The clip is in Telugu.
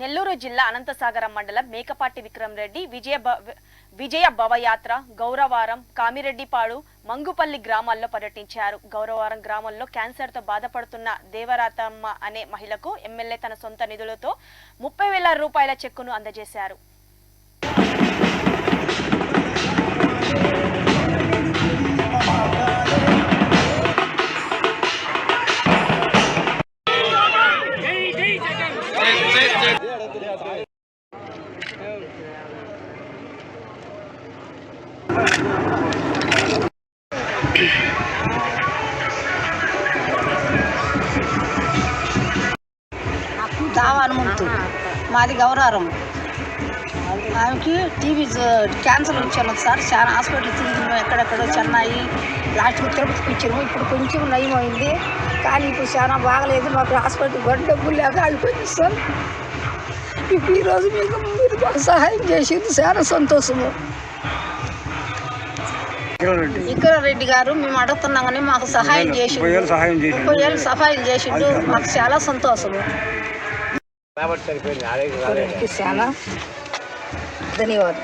నెల్లూరు జిల్లా అనంతసాగరం మండలం మేకపాటి విక్రమ్ రెడ్డి విజయ విజయ భవయాత్ర గౌరవారం కామిరెడ్డిపాడు మంగుపల్లి గ్రామాల్లో పర్యటించారు. గౌరవారం గ్రామంలో క్యాన్సర్తో బాధపడుతున్న దేవరాతమ్మ అనే మహిళకు ఎమ్మెల్యే తన సొంత నిధులతో ముప్పై వేల రూపాయల చెక్కును అందజేశారు. దావా మాది గౌరారం. ఆమెకి టీవీ క్యాన్సర్ వచ్చాను సార్. చాలా హాస్పిటల్ తిరిగినాము ఎక్కడెక్కడో చెన్నై లాస్ట్కి తిరుపతికి ఇచ్చాము ఇప్పుడు కొంచెం నయం అయింది. కానీ ఇప్పుడు చాలా బాగలేదు. మాకు హాస్పిటల్ కూడా డబ్బులు లేక ఆగిపోయింది సార్. ఈరోజు మీకు మీరు మాకు సహాయం చేసింది చాలా సంతోషము. ఇక్కడ రెడ్డి గారు మేము అడుగుతున్నాం కానీ మాకు సహాయం చేసి ముప్పై వేలు సహాయం చేసిండు. మాకు చాలా సంతోషము. చాలా ధన్యవాదాలు.